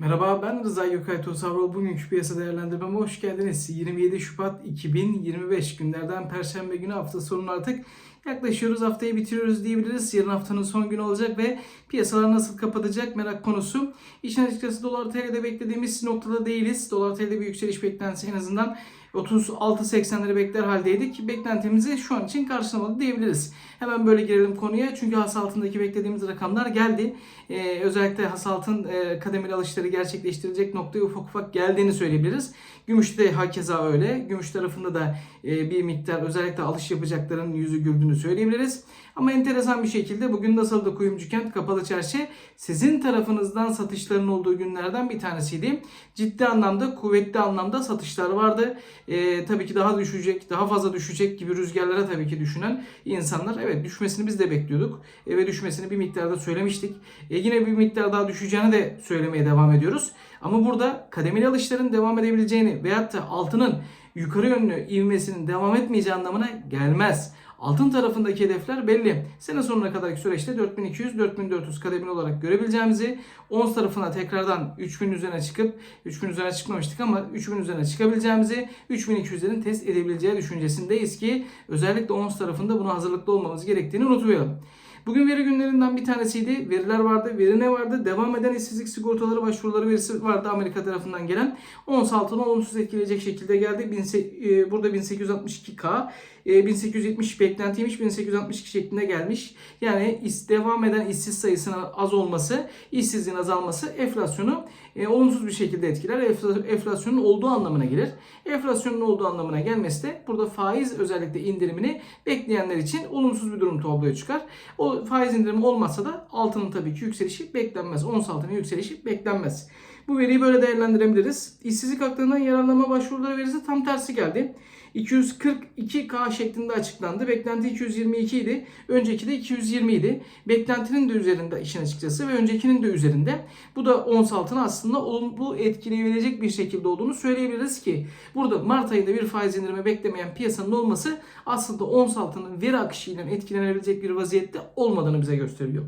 Merhaba ben Rıza Gökay Tosavro. Bugünkü piyasa değerlendirmeme hoş geldiniz. 27 Şubat 2025 günlerden Perşembe günü hafta sonuna artık yaklaşıyoruz. Haftayı bitiriyoruz diyebiliriz. Yarın haftanın son günü olacak ve piyasalar nasıl kapatacak merak konusu. İşin açıkçası dolar TL'de beklediğimiz noktada değiliz. Dolar TL'de bir yükseliş beklentisi en azından 36.80'leri bekler haldeydik. Beklentimizi şu an için karşılamadı diyebiliriz. Hemen böyle girelim konuya. Çünkü has altındaki beklediğimiz rakamlar geldi. Ee, özellikle has altın e, kademeli alışları gerçekleştirecek noktaya ufak ufak geldiğini söyleyebiliriz. Gümüşte hakeza öyle. Gümüş tarafında da e, bir miktar özellikle alış yapacakların yüzü güldüğünü söyleyebiliriz. Ama enteresan bir şekilde bugün nasıl da Kuyumcu Kent Kapalı Çarşı sizin tarafınızdan satışların olduğu günlerden bir tanesiydi. Ciddi anlamda, kuvvetli anlamda satışlar vardı. E, tabii ki daha düşecek, daha fazla düşecek gibi rüzgarlara tabii ki düşünen insanlar evet düşmesini biz de bekliyorduk. E, ve düşmesini bir miktarda söylemiştik. E, yine bir miktar daha düşeceğini de söylemeye devam ediyoruz. Ama burada kademeli alışların devam edebileceğini veyahut da altının yukarı yönlü ivmesinin devam etmeyeceği anlamına gelmez. Altın tarafındaki hedefler belli. Sene sonuna kadarki süreçte 4200-4400 kademeli olarak görebileceğimizi, ons tarafına tekrardan 3000 üzerine çıkıp 3000 üzerine çıkmamıştık ama 3000 üzerine çıkabileceğimizi, 3200'lerin test edebileceği düşüncesindeyiz ki özellikle ons tarafında buna hazırlıklı olmamız gerektiğini unutmayalım. Bugün veri günlerinden bir tanesiydi. Veriler vardı. Veri ne vardı? Devam eden işsizlik sigortaları başvuruları verisi vardı Amerika tarafından gelen. Ons altını olumsuz etkileyecek şekilde geldi. E, Burada 1862K. e, 1870 beklentiymiş 1862 şeklinde gelmiş. Yani devam eden işsiz sayısının az olması, işsizliğin azalması enflasyonu e, olumsuz bir şekilde etkiler. Enfla- Enflasyonun olduğu anlamına gelir. Enflasyonun olduğu anlamına gelmesi de burada faiz özellikle indirimini bekleyenler için olumsuz bir durum tabloya çıkar. O faiz indirimi olmazsa da altının tabii ki yükselişi beklenmez. Ons altının yükselişi beklenmez. Bu veriyi böyle değerlendirebiliriz. İşsizlik haklarından yararlanma başvuruları verisi tam tersi geldi. 242K şeklinde açıklandı. Beklenti 222 idi. Önceki de 220 idi. Beklentinin de üzerinde işin açıkçası ve öncekinin de üzerinde. Bu da ons altına aslında olumlu etkileyebilecek bir şekilde olduğunu söyleyebiliriz ki burada Mart ayında bir faiz indirimi beklemeyen piyasanın olması aslında ons altının veri akışıyla etkilenebilecek bir vaziyette olmadığını bize gösteriyor.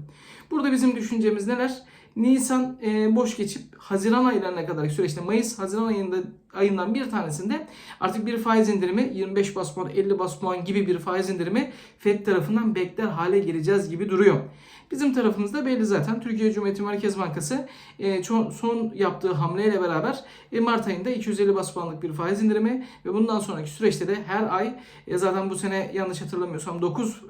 Burada bizim düşüncemiz neler? Nisan e, boş geçip Haziran aylarına kadar süreçte Mayıs Haziran ayında ayından bir tanesinde artık bir faiz indirimi 25 bas puan 50 bas puan gibi bir faiz indirimi Fed tarafından bekler hale geleceğiz gibi duruyor. Bizim tarafımızda belli zaten. Türkiye Cumhuriyeti Merkez Bankası e, son yaptığı hamleyle beraber e, Mart ayında 250 bas puanlık bir faiz indirimi ve bundan sonraki süreçte de her ay e, zaten bu sene yanlış hatırlamıyorsam 9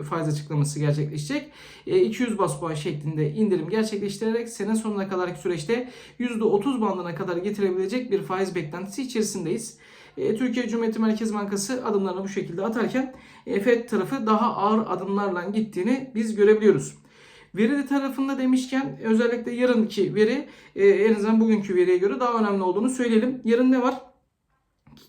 e, faiz açıklaması gerçekleşecek. E, 200 bas puan şeklinde indirim gerçekleştirerek sene sonuna kadarki süreçte %30 bandına kadar getirebilecek bir faiz beklentisi içerisindeyiz. E, Türkiye Cumhuriyeti Merkez Bankası adımlarını bu şekilde atarken e, FED tarafı daha ağır adımlarla gittiğini biz görebiliyoruz. Veri tarafında demişken özellikle yarınki veri e, en azından bugünkü veriye göre daha önemli olduğunu söyleyelim. Yarın ne var?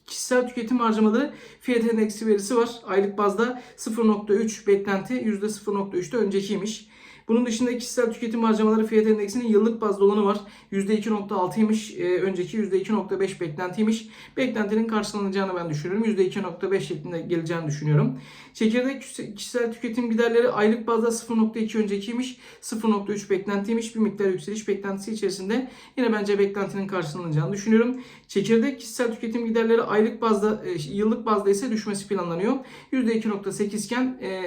Kişisel tüketim harcamaları fiyat endeksi verisi var. Aylık bazda 0.3 beklenti %0.3'te öncekiymiş. Bunun dışında kişisel tüketim harcamaları fiyat endeksinin yıllık bazda olanı var. %2.6'ymış. E, önceki %2.5 beklentiymiş. Beklentinin karşılanacağını ben düşünüyorum. %2.5 şeklinde geleceğini düşünüyorum. Çekirdek kişisel tüketim giderleri aylık bazda 0.2 öncekiymiş. 0.3 beklentiymiş. Bir miktar yükseliş beklentisi içerisinde yine bence beklentinin karşılanacağını düşünüyorum. Çekirdek kişisel tüketim giderleri aylık bazda, e, yıllık bazda ise düşmesi planlanıyor. %2.8 iken e,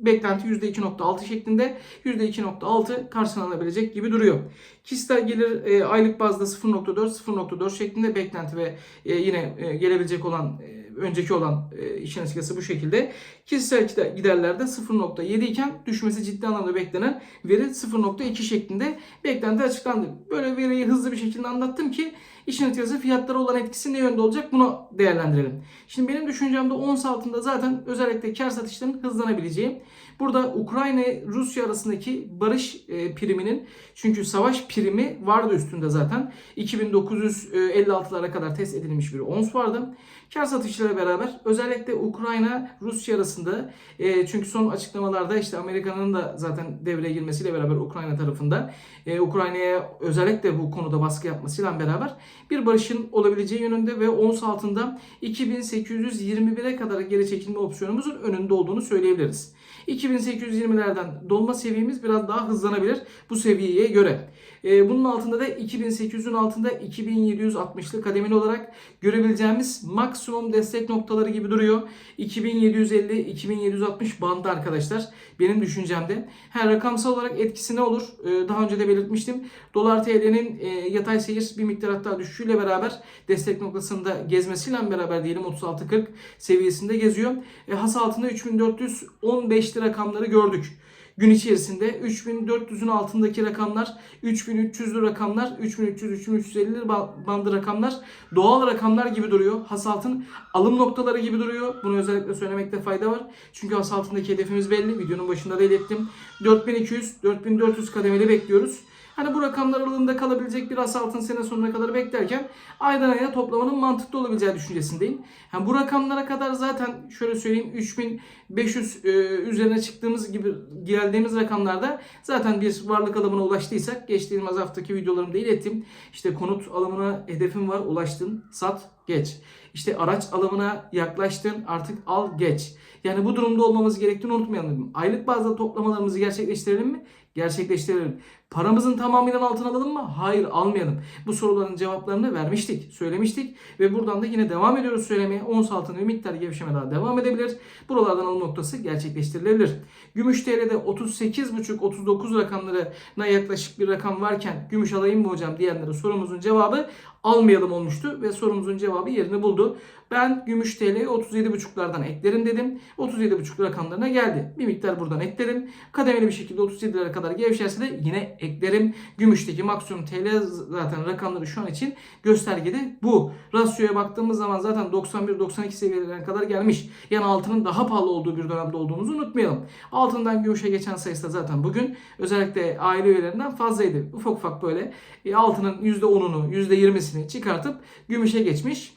beklenti %2.6 şeklinde %2.6 karşılanabilecek gibi duruyor. Kişisel gelir e, aylık bazda 0.4 0.4 şeklinde beklenti ve e, yine e, gelebilecek olan e, önceki olan e, işin açıkçası bu şekilde. Kişisel gider- giderlerde 0.7 iken düşmesi ciddi anlamda beklenen veri 0.2 şeklinde beklenti açıklandı. Böyle veriyi hızlı bir şekilde anlattım ki işin açıkçası fiyatlara olan etkisi ne yönde olacak bunu değerlendirelim. Şimdi benim düşüncemde ons altında zaten özellikle kar satışlarının hızlanabileceği. Burada Ukrayna Rusya arasındaki barış e, priminin çünkü savaş primi vardı üstünde zaten. 2956'lara kadar test edilmiş bir ons vardı. Kar satışları beraber özellikle Ukrayna Rusya arasında e, çünkü son açıklamalarda işte Amerika'nın da zaten devreye girmesiyle beraber Ukrayna tarafında e, Ukrayna'ya özellikle bu konuda baskı yapmasıyla beraber bir barışın olabileceği yönünde ve ons altında 2821'e kadar geri çekilme opsiyonumuzun önünde olduğunu söyleyebiliriz. 2820'lerden dolma seviyemiz biraz daha hızlanabilir bu seviyeye göre. E, bunun altında da 2800'ün altında 2760'lı kademeli olarak görebileceğimiz maksimum destek noktaları gibi duruyor. 2750-2760 bandı arkadaşlar. Benim düşüncemde. Her rakamsal olarak etkisi ne olur? E, daha önce de belirtmiştim. Dolar TL'nin e, yatay seyir bir miktar hatta düşüşüyle beraber destek noktasında gezmesiyle beraber diyelim 36.40 seviyesinde geziyor. E, has altında 3415 rakamları gördük. Gün içerisinde 3400'ün altındaki rakamlar, 3300'lü rakamlar, 3300-3350 bandı rakamlar doğal rakamlar gibi duruyor. Hasaltın alım noktaları gibi duruyor. Bunu özellikle söylemekte fayda var. Çünkü hasaltındaki hedefimiz belli. Videonun başında da ilettim. 4200-4400 kademeli bekliyoruz. Hani bu rakamlar aralığında kalabilecek bir altın sene sonuna kadar beklerken aydan aya toplamanın mantıklı olabileceği düşüncesindeyim. Yani bu rakamlara kadar zaten şöyle söyleyeyim 3500 e, üzerine çıktığımız gibi geldiğimiz rakamlarda zaten bir varlık alımına ulaştıysak geçtiğimiz haftaki videolarımda ilettim. İşte konut alımına hedefim var ulaştın sat geç. İşte araç alımına yaklaştın artık al geç. Yani bu durumda olmamız gerektiğini unutmayalım. Aylık bazda toplamalarımızı gerçekleştirelim mi? Gerçekleştirelim. Paramızın tamamıyla altına alalım mı? Hayır almayalım. Bu soruların cevaplarını vermiştik, söylemiştik ve buradan da yine devam ediyoruz söylemeye. Ons altın ve miktar gevşeme daha devam edebilir. Buralardan alım noktası gerçekleştirilebilir. Gümüş TL'de 38,5-39 rakamlarına yaklaşık bir rakam varken gümüş alayım mı hocam diyenlere sorumuzun cevabı almayalım olmuştu ve sorumuzun cevabı yerini buldu. Ben gümüş TL'yi 37,5'lardan eklerim dedim. 37,5 rakamlarına geldi. Bir miktar buradan eklerim. Kademeli bir şekilde 37'lere kadar gevşerse de yine eklerim. Gümüşteki maksimum TL zaten rakamları şu an için göstergede bu. Rasyoya baktığımız zaman zaten 91-92 seviyelerine kadar gelmiş. Yani altının daha pahalı olduğu bir dönemde olduğumuzu unutmayalım. Altından gümüşe geçen sayısı da zaten bugün özellikle aile üyelerinden fazlaydı. Ufak ufak böyle e, altının %10'unu %20'sini çıkartıp gümüşe geçmiş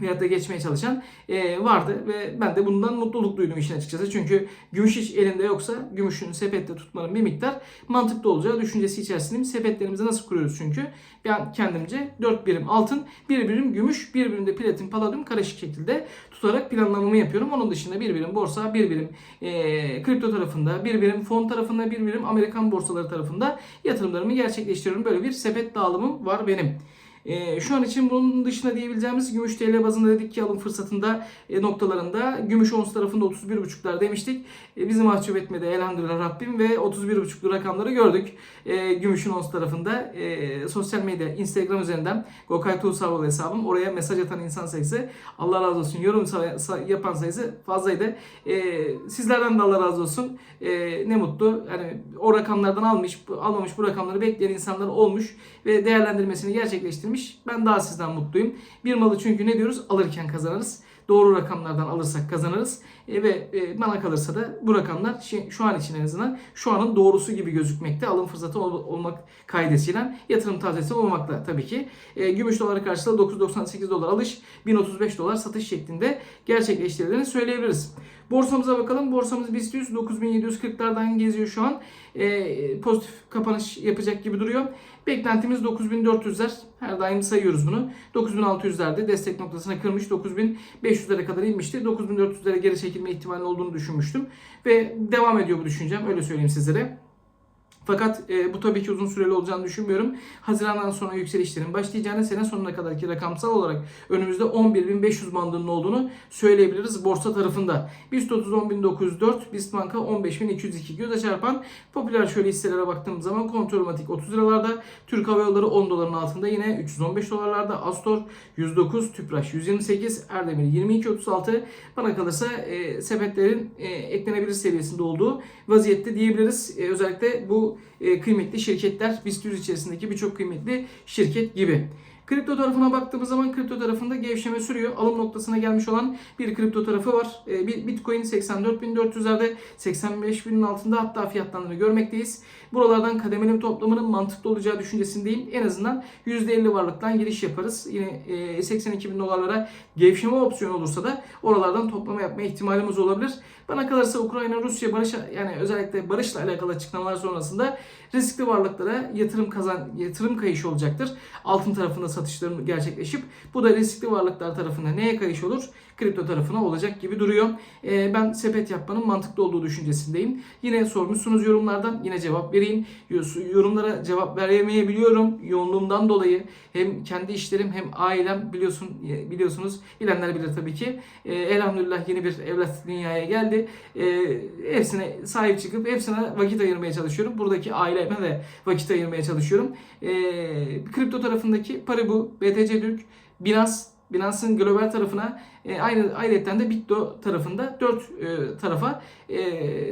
da geçmeye çalışan e, vardı ve ben de bundan mutluluk duydum işin açıkçası. Çünkü gümüş hiç elinde yoksa gümüşün sepette tutmanın bir miktar mantıklı olacağı düşüncesi içerisindeyim. Sepetlerimizi nasıl kuruyoruz çünkü? Ben kendimce 4 birim altın, 1 birim gümüş, 1 birim de platin, paladyum karışık şekilde tutarak planlamamı yapıyorum. Onun dışında 1 birim borsa, 1 birim e, kripto tarafında, 1 birim fon tarafında, 1 birim Amerikan borsaları tarafında yatırımlarımı gerçekleştiriyorum. Böyle bir sepet dağılımım var benim. E, şu an için bunun dışında diyebileceğimiz gümüş TL bazında dedik ki alım fırsatında e, noktalarında gümüş ons tarafında 31.5'lar demiştik. E, bizi mahcup etmedi elhamdülillah Rabbim ve 31.5'lu rakamları gördük. E, gümüşün ons tarafında e, sosyal medya Instagram üzerinden Gokay Tuğsarol hesabım. Oraya mesaj atan insan sayısı Allah razı olsun. Yorum say- say- yapan sayısı fazlaydı. E, sizlerden de Allah razı olsun. E, ne mutlu. Yani o rakamlardan almış, almamış bu rakamları bekleyen insanlar olmuş ve değerlendirmesini gerçekleştirmiş gelmiş. Ben daha sizden mutluyum. Bir malı çünkü ne diyoruz? Alırken kazanırız. Doğru rakamlardan alırsak kazanırız. E, ve e, bana kalırsa da bu rakamlar şi- şu an için en azından şu anın doğrusu gibi gözükmekte. Alım fırsatı ol- olmak kaydesiyle yatırım tavsiyesi olmakla tabii ki. E, gümüş doları karşılığı 9.98 dolar alış, 1035 dolar satış şeklinde gerçekleştirildiğini söyleyebiliriz. Borsamıza bakalım. Borsamız BIST 100 9740'lardan geziyor şu an. E, pozitif kapanış yapacak gibi duruyor. Beklentimiz 9400'ler. Her daim sayıyoruz bunu. 9600'lerde destek noktasına kırmış. 9500'lere kadar inmişti. 9400'lere geri çekilme ihtimali olduğunu düşünmüştüm. Ve devam ediyor bu düşüncem. Öyle söyleyeyim sizlere. Fakat e, bu tabii ki uzun süreli olacağını düşünmüyorum. Hazirandan sonra yükselişlerin başlayacağını sene sonuna kadarki rakamsal olarak önümüzde 11.500 bandının olduğunu söyleyebiliriz borsa tarafında. BIST 30 10.904, BIST Banka 15.202 göze çarpan popüler şöyle hisselere baktığımız zaman Kontrolmatik 30 liralarda, Türk Hava Yolları 10 doların altında yine 315 dolarlarda, Astor 109, Tüpraş 128, Erdemir 22.36 bana kalırsa e, sepetlerin e, eklenebilir seviyesinde olduğu vaziyette diyebiliriz. E, özellikle bu kıymetli şirketler BIST 100 içerisindeki birçok kıymetli şirket gibi. Kripto tarafına baktığımız zaman kripto tarafında gevşeme sürüyor. Alım noktasına gelmiş olan bir kripto tarafı var. E, bir Bitcoin 84.400'lerde 85.000'in altında hatta fiyatlarını görmekteyiz. Buralardan kademeli toplamının mantıklı olacağı düşüncesindeyim. En azından %50 varlıktan giriş yaparız. Yine e, 82 bin dolarlara gevşeme opsiyonu olursa da oralardan toplama yapma ihtimalimiz olabilir. Bana kalırsa Ukrayna Rusya barış yani özellikle barışla alakalı açıklamalar sonrasında riskli varlıklara yatırım kazan yatırım kayışı olacaktır. Altın tarafında satışların gerçekleşip bu da riskli varlıklar tarafında neye kayış olur? Kripto tarafına olacak gibi duruyor. Ee, ben sepet yapmanın mantıklı olduğu düşüncesindeyim. Yine sormuşsunuz yorumlardan yine cevap vereyim. Yorumlara cevap veremeyebiliyorum yoğunluğumdan dolayı. Hem kendi işlerim hem ailem biliyorsun biliyorsunuz bilenler bilir tabii ki. Ee, elhamdülillah yeni bir evlat dünyaya geldi. Ee, hepsine sahip çıkıp hepsine vakit ayırmaya çalışıyorum. Buradaki aileme de vakit ayırmaya çalışıyorum. Ee, kripto tarafındaki Paribu, BTC Türk, Binance Binance'ın global tarafına e, aynı ayrıyetten de Bitdo tarafında 4 e, tarafa e,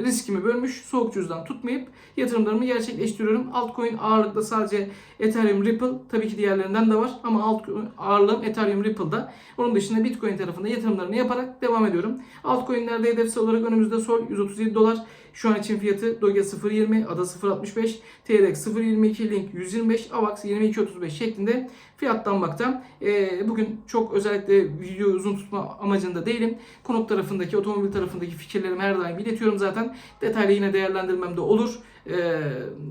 riskimi bölmüş. Soğuk cüzdan tutmayıp yatırımlarımı gerçekleştiriyorum. Altcoin ağırlıkla sadece Ethereum, Ripple tabii ki diğerlerinden de var ama alt ağırlığım Ethereum, Ripple'da. Onun dışında Bitcoin tarafında yatırımlarımı yaparak devam ediyorum. Altcoin'lerde hedefsel olarak önümüzde Sol 137 dolar. Şu an için fiyatı Doge 0.20, ADA 0.65, TRX 0.22, Link 125, AVAX 22.35 şeklinde fiyatlanmakta. E, bugün çok özellikle video uzun tutma amacında değilim. Konut tarafındaki, otomobil tarafındaki fikirlerimi her daim iletiyorum zaten. Detaylı yine değerlendirmem de olur. Ee,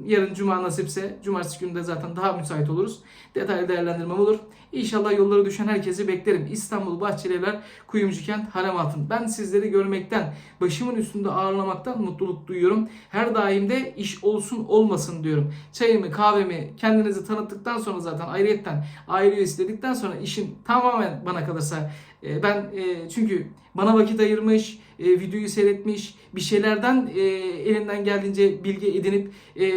yarın cuma nasipse, cumartesi günü zaten daha müsait oluruz. Detaylı değerlendirmem olur. İnşallah yollara düşen herkesi beklerim. İstanbul Bahçelievler, Kuyumcu Kent, Harem Altın. Ben sizleri görmekten, başımın üstünde ağırlamaktan mutluluk duyuyorum. Her daim de iş olsun olmasın diyorum. Çayımı, kahvemi kendinizi tanıttıktan sonra zaten ayrıyetten aile üyesi dedikten sonra işin tamamen bana kalırsa ben e, çünkü bana vakit ayırmış, e, videoyu seyretmiş, bir şeylerden e, elinden geldiğince bilgi edinip e,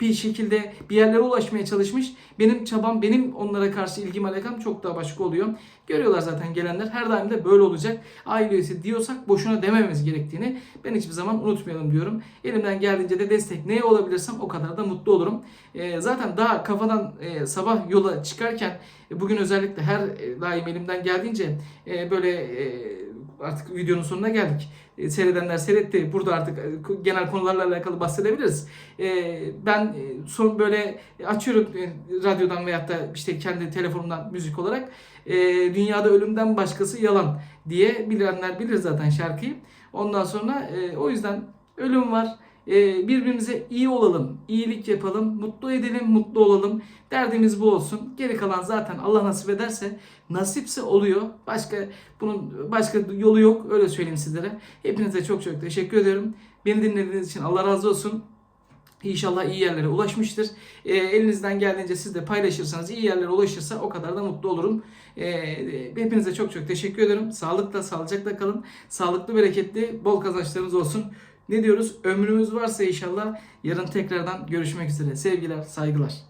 bir şekilde bir yerlere ulaşmaya çalışmış. Benim çabam, benim onlara karşı ilgim alakam çok daha başka oluyor. Görüyorlar zaten gelenler. Her daim de böyle olacak. Aile üyesi diyorsak boşuna demememiz gerektiğini ben hiçbir zaman unutmayalım diyorum. Elimden geldiğince de destek neye olabilirsem o kadar da mutlu olurum. E, zaten daha kafadan e, sabah yola çıkarken e, bugün özellikle her daim elimden geldiğince e, böyle e, artık videonun sonuna geldik. E, seyredenler seyretti. Burada artık e, genel konularla alakalı bahsedebiliriz. E, ben e, son böyle açıyorum e, radyodan veyahut da işte kendi telefonumdan müzik olarak e, dünyada ölümden başkası yalan diye bilenler bilir zaten şarkıyı. Ondan sonra e, o yüzden ölüm var. E, birbirimize iyi olalım, iyilik yapalım, mutlu edelim, mutlu olalım. Derdimiz bu olsun. Geri kalan zaten Allah nasip ederse nasipse oluyor. Başka bunun başka yolu yok. Öyle söyleyeyim sizlere. Hepinize çok çok teşekkür ediyorum. Beni dinlediğiniz için Allah razı olsun. İnşallah iyi yerlere ulaşmıştır. E, elinizden geldiğince siz de paylaşırsanız, iyi yerlere ulaşırsa o kadar da mutlu olurum. E, hepinize çok çok teşekkür ederim. Sağlıkla, sağlıcakla kalın. Sağlıklı, bereketli, bol kazançlarınız olsun. Ne diyoruz? Ömrümüz varsa inşallah yarın tekrardan görüşmek üzere. Sevgiler, saygılar.